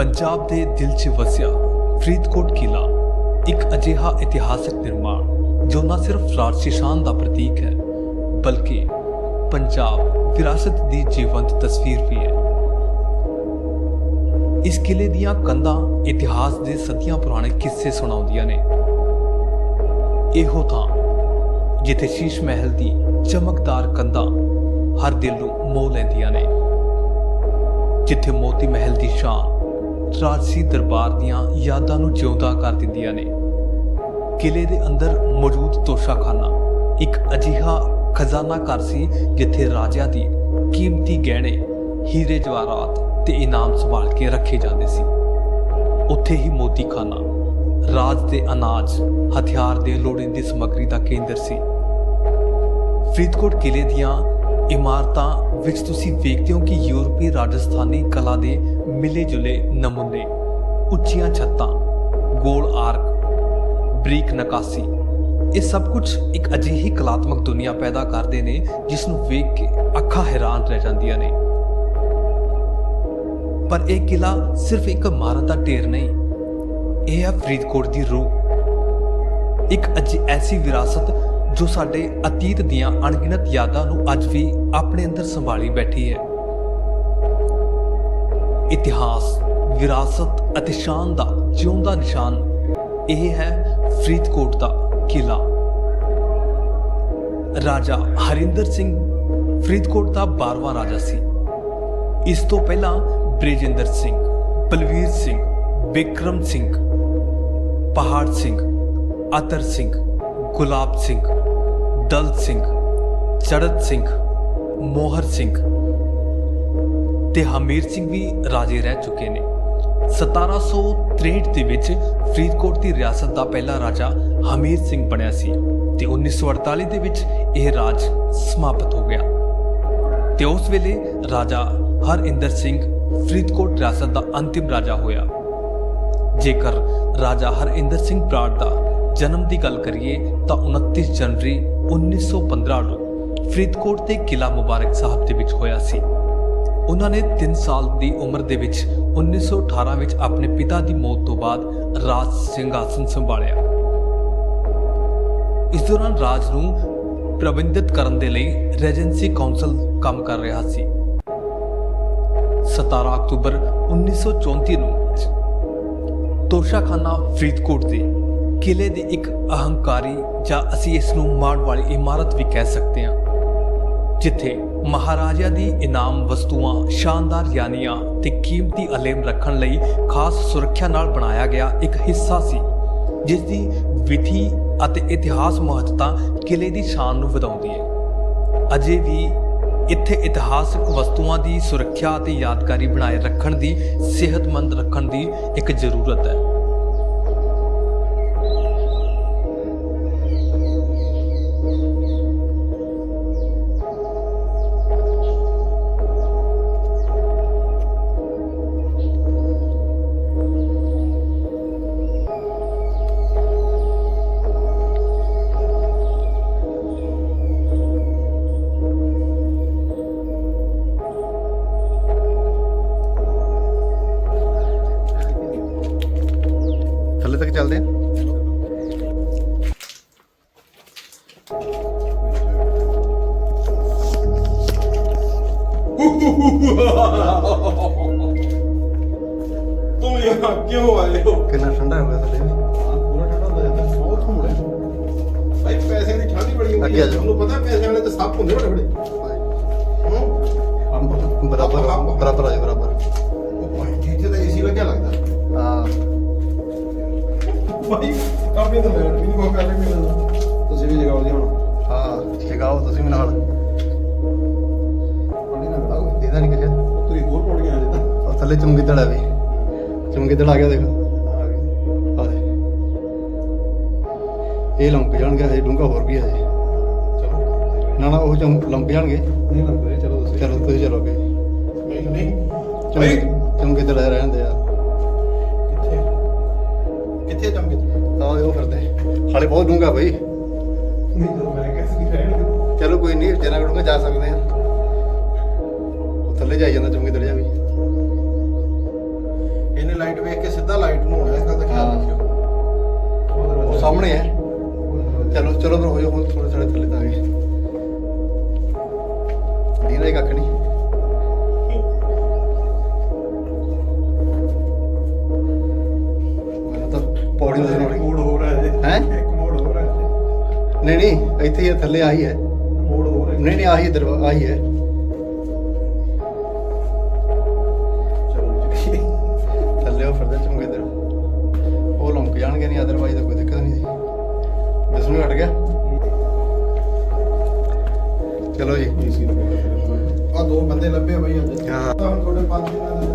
ਪੰਜਾਬ ਦੇ ਦਿਲ 'ਚ ਵਸਿਆ ਫਰੀਦਕੋਟ ਕਿਲਾ ਇੱਕ ਅਜਿਹਾ ਇਤਿਹਾਸਕ ਨਿਰਮਾਣ ਜੋ ਨਾ ਸਿਰਫ ਰਾਜਸੀ ਸ਼ਾਨ ਦਾ ਪ੍ਰਤੀਕ ਹੈ, ਬਲਕਿ ਪੰਜਾਬ ਵਿਰਾਸਤ ਦੀ ਜੀਵੰਤ ਤਸਵੀਰ ਵੀ ਹੈ। ਇਸ ਕਿਲੇ ਦੀਆਂ ਕੰਧਾਂ ਇਤਿਹਾਸ ਦੇ ਸਦੀਆਂ ਪੁਰਾਣੇ ਕਿੱਸੇ ਸੁਣਾਉਂਦੀਆਂ ਨੇ। ਇਹੋ ਥਾਂ ਜਿੱਥੇ ਸ਼ੀਸ਼ ਮਹਿਲ ਦੀ ਚਮਕਦਾਰ ਕੰਧਾਂ ਹਰ ਦਿਲ ਨੂੰ ਮੋਹ ਲੈਂਦੀਆਂ ਨੇ, ਜਿੱਥੇ ਮੋਤੀ ਮਹਿਲ ਦੀ ਸ਼ਾਨ ਰਾਜਸੀ ਦਰਬਾਰ ਦੀਆਂ ਯਾਦਾਂ ਨੂੰ ਜਿਉਂਦਾ ਕਰ ਦਿੰਦੀਆਂ ਨੇ। ਕਿਲੇ ਦੇ ਅੰਦਰ ਮੌਜੂਦ ਤੋਸ਼ਾਖਾਨਾ ਇੱਕ ਅਜਿਹਾ ਖਜ਼ਾਨਾ ਘਰ ਸੀ ਜਿੱਥੇ ਰਾਜਿਆਂ ਦੀ ਕੀਮਤੀ ਗਹਿਣੇ, ਹੀਰੇ ਜਵਾਹਰਾਤ ਤੇ ਇਨਾਮ ਸੰਭਾਲ ਕੇ ਰੱਖੇ ਜਾਂਦੇ ਸੀ। ਉੱਥੇ ਹੀ ਮੋਤੀਖਾਨਾ, ਰਾਜ ਦੇ ਅਨਾਜ, ਹਥਿਆਰ ਦੇ ਲੋੜੀਂਦੀ ਸਮੱਗਰੀ ਦਾ ਕੇਂਦਰ ਸੀ। ਫਰੀਦਕੋਟ ਕਿਲੇ ਦੀਆਂ ਇਮਾਰਤਾਂ ਵਿੱਚ ਤੁਸੀਂ ਵੇਖਦੇ ਹੋ ਕਿ ਯੂਰਪੀ ਰਾਜਸਥਾਨੀ ਕਲਾ ਦੇ ਮਿਲੇ-ਜੁਲੇ ਨਮੂਨੇ, ਉੱਚੀਆਂ ਛੱਤਾਂ, ਗੋਲ ਆਰਕ, ਬਰੀਕ ਨਕਾਸੀ, ਇਹ ਸਭ ਕੁਝ ਇੱਕ ਅਜਿਹੀ ਕਲਾਤਮਕ ਦੁਨੀਆ ਪੈਦਾ ਕਰਦੇ ਨੇ ਜਿਸ ਨੂੰ ਵੇਖ ਕੇ ਅੱਖਾਂ ਹੈਰਾਨ ਰਹਿ ਜਾਂਦੀਆਂ ਨੇ। ਪਰ ਇਹ ਕਿਲਾ ਸਿਰਫ ਇੱਕ ਇਮਾਰਤ ਦਾ ਢੇਰ ਨਹੀਂ, ਇਹ ਹੈ ਫਰੀਦਕੋਟ ਦੀ ਰੂਹ। ਇੱਕ ਅਜਿਹੀ ਐਸੀ ਵਿਰਾਸਤ ਜੋ ਸਾਡੇ ਅਤੀਤ ਦੀਆਂ ਅਣਗਿਣਤ ਯਾਦਾਂ ਨੂੰ ਅੱਜ ਵੀ ਆਪਣੇ ਅੰਦਰ ਸੰਭਾਲੀ ਬੈਠੀ ਹੈ। ਇਤਿਹਾਸ, ਵਿਰਾਸਤ ਅਤੇ ਸ਼ਾਨ ਦਾ ਜਿਉਂਦਾ ਨਿਸ਼ਾਨ ਇਹ ਹੈ ਫਰੀਦਕੋਟ ਦਾ ਕਿਲਾ ਰਾਜਾ ਹਰਿੰਦਰ ਸਿੰਘ ਫਰੀਦਕੋਟ ਦਾ 12ਵਾਂ ਰਾਜਾ ਸੀ। ਇਸ ਤੋਂ ਪਹਿਲਾਂ ਬ੍ਰਿਜਿੰਦਰ ਸਿੰਘ, ਬਲਵੀਰ ਸਿੰਘ ਵਿਕਰਮ ਸਿੰਘ, ਪਹਾੜ ਸਿੰਘ, ਅਤਰ ਸਿੰਘ, ਗੁਲਾਬ ਸਿੰਘ, ਦਲ ਸਿੰਘ ਚੜਤ ਸਿੰਘ, ਮੋਹਰ ਸਿੰਘ ਤੇ ਹਮੀਰ ਸਿੰਘ ਵੀ ਰਾਜੇ ਰਹਿ ਚੁੱਕੇ ਨੇ। 1763 ਦੇ ਵਿੱਚ ਫਰੀਦਕੋਟ ਦੀ ਰਿਆਸਤ ਦਾ ਪਹਿਲਾ ਰਾਜਾ ਹਮੀਰ ਸਿੰਘ ਬਣਿਆ ਸੀ ਤੇ 1948 ਦੇ ਵਿੱਚ ਇਹ ਰਾਜ ਸਮਾਪਤ ਹੋ ਗਿਆ। ਤੇ ਉਸ ਵੇਲੇ ਰਾਜਾ ਹਰਇੰਦਰ ਸਿੰਘ ਫਰੀਦਕੋਟ ਰਿਆਸਤ ਦਾ ਅੰਤਿਮ ਰਾਜਾ ਹੋਇਆ। ਜੇਕਰ ਰਾਜਾ ਹਰਇੰਦਰ ਸਿੰਘ ਬਰਾੜ ਦਾ ਜਨਮ ਦੀ ਗੱਲ ਕਰੀਏ ਤਾਂ 29 ਜਨਵਰੀ 1915 ਨੂੰ ਫਰੀਦਕੋਟ ਦੇ ਕਿਲਾ ਮੁਬਾਰਕ ਸਾਹਿਬ ਦੇ ਵਿੱਚ ਹੋਇਆ ਸੀ। ਉਹਨਾਂ ਨੇ 3 ਸਾਲ ਦੀ ਉਮਰ ਦੇ ਵਿੱਚ 1918 ਵਿੱਚ ਆਪਣੇ ਪਿਤਾ ਦੀ ਮੌਤ ਤੋਂ ਬਾਅਦ ਰਾਜ ਸਿੰਘਾਸਨ ਸੰਭਾਲਿਆ। ਇਸ ਦੌਰਾਨ ਰਾਜ ਨੂੰ ਪ੍ਰਬੰਧਿਤ ਕਰਨ ਦੇ ਲਈ ਰੈਜੈਂਸੀ ਕਾਉਂਸਲ ਕੰਮ ਕਰ ਰਿਹਾ ਸੀ। 17 ਅਕਤੂਬਰ 1934 ਨੂੰ ਤੋਸ਼ਾਖਾਨਾ ਫਰੀਦਕੋਟ ਦੇ ਕਿਲੇ ਦੀ ਇੱਕ ਅਹੰਕਾਰੀ ਜਾਂ ਅਸੀਂ ਇਸ ਨੂੰ ਮਾਣ ਵਾਲੀ ਇਮਾਰਤ ਵੀ ਕਹਿ ਸਕਦੇ ਹਾਂ, ਜਿੱਥੇ ਮਹਾਰਾਜਾ ਦੀ ਇਨਾਮ ਵਸਤੂਆਂ ਸ਼ਾਨਦਾਰ ਯਾਨੀਆਂ ਤੇ ਕੀਮਤੀ ਅਲੇਮ ਰੱਖਣ ਲਈ ਖਾਸ ਸੁਰੱਖਿਆ ਨਾਲ ਬਣਾਇਆ ਗਿਆ ਇੱਕ ਹਿੱਸਾ ਸੀ, ਜਿਸ ਦੀ ਵਿਧੀ ਅਤੇ ਇਤਿਹਾਸ ਮਹੱਤਤਾ ਕਿਲੇ ਦੀ ਸ਼ਾਨ ਨੂੰ ਵਧਾਉਂਦੀ ਹੈ। ਅਜੇ ਵੀ ਇੱਥੇ ਇਤਿਹਾਸਕ ਵਸਤੂਆਂ ਦੀ ਸੁਰੱਖਿਆ ਅਤੇ ਯਾਦਗਾਰੀ ਬਣਾਏ ਰੱਖਣ ਦੀ ਸਿਹਤਮੰਦ ਰੱਖਣ ਦੀ ਇੱਕ ਜ਼ਰੂਰਤ ਹੈ। ਤੱਕ ਚੱਲਦੇ ਆ तुम यहाँ क्यों आए हो ਕਿੰਨਾ ਠੰਡਾ ਹੋ ਗਿਆ ਥੱਲੇ पूरा ठंडा हो जाता है बहुत थोड़ा है भाई पैसे की ठंडी बड़ी होती ਅੱਗੇ ਆ है ਜਾਓ। ਤੁਹਾਨੂੰ ਪਤਾ ਪੈਸੇ ਵਾਲੇ ਤੇ ਸੱਪ ਹੁੰਦੇ ਬੜੇ ਬੜੇ ਹੂੰ ਬਰਾਬਰ ਆਪਾਂ- ਬਰਾਬਰ ਆ ਜਾ ਬਰਾਬਰ ਭਾਈ ਕਾਫੀ ਤਾਂ ਬੈਠ ਵੀ ਨਹੀਂ ਕੋ ਕਰ ਲੈ ਮੈਨੂੰ ਤੁਸੀਂ ਵੀ ਜਗਾਓ ਜੀ ਹੁਣ। ਹਾਂ ਜਗਾਓ ਤੁਸੀਂ ਵੀ ਨਾਲ। ਪਾਣੀ ਨਾ ਬਤਾਓ ਇਹਦਾ ਨਹੀਂ ਕਿਹਾ ਤੁਸੀਂ ਹੋਰ ਪੜ ਗਿਆ ਜੇ ਤਾਂ। ਉਹ ਥੱਲੇ ਚੁੰਗੀ ਧੜਾ ਵੀ। ਚੁੰਗੀ ਧੜਾ ਆ ਗਿਆ ਦੇਖ। ਆ ਆ ਦੇ ਇਹ ਲੰਕ ਜਾਣਗੇ ਹਜੇ ਡੂੰਘਾ ਹੋਰ ਵੀ ਹਜੇ। ਚਲੋ। ਨਾ ਨਾ ਉਹ ਚੁੰਗ ਲੰਕ ਜਾਣਗੇ। ਨਹੀਂ ਲੱਗਦਾ ਚਲੋ ਤੁਸੀਂ। ਚਲੋ ਤੁਸੀਂ ਚਲੋਗੇ। ਨਹੀਂ ਨਹੀਂ। ਚੁੰਗੀ ਭਾਈ ਚੁੰਗੀ ਧੜਾ ਰਹਿੰਦੇ ਆ। ਕਿੱਥੇ? ਕਿੱਥੇ ਜੰਮ ਗਏ ਹਾਲੇ ਬਹੁਤ ਡੂੰਗਾ ਬਈ। ਚਲੋ ਕੋਈ ਨਹੀਂ ਜਨਾ ਕਰੂੰਗਾ ਜਾ ਸਕਦੇ ਆ ਥੱਲੇ ਜਾਈ ਜਾਂਦਾ ਚੁੰਗੀ ਤੜ ਵੀ ਇਹਨੇ ਲਾਈਟ ਵੇਖ ਕੇ ਸਿੱਧਾ ਲਾਈਟ ਨੂੰ ਹੋਣਾ ਇਸਦਾ ਖਿਆਲ ਰੱਖਿਓ। ਉਹ ਸਾਹਮਣੇ ਹੈ। ਚਲੋ ਚਲੋ ਫਿਰ ਹੋ ਜਾਓ ਹੁਣ ਥੋੜੇ ਥੋੜੇ ਥੱਲੇ ਤਾਂ ਆ ਗਏ। ਨਹੀਂ ਨਹੀਂ ਇੱਥੇ ਹੀ ਥੱਲੇ ਆਹੀ ਹੈ। ਮੋੜ ਹੋ ਰਿਹਾ ਨਹੀਂ ਨਹੀਂ ਆਹੀ ਹੈ ਦਰਵਾ ਆਹੀ ਹੈ। ਚਲੋ ਜੀ ਥੱਲੇ ਉਹ ਫਿਰਦੇ ਚੁੰਗੇ ਦਰ ਉਹ ਲੰਕ ਜਾਣਗੇ ਨਹੀਂ ਅਦਰਵਾਈਜ਼ ਤਾਂ ਕੋਈ ਦਿੱਕਤ ਨਹੀਂ ਸੀ। ਦਸਵੇਂ ਹਟ ਗਿਆ। ਚਲੋ ਜੀ। ਆ ਦੋ ਬੰਦੇ ਲੱਭੇ ਬਈ ਅੱਜ। ਹਾਂ। ਤਾਂ ਹੁਣ ਤੁਹਾਡੇ ਪੰਜ ਦਿਨਾਂ ਦੇ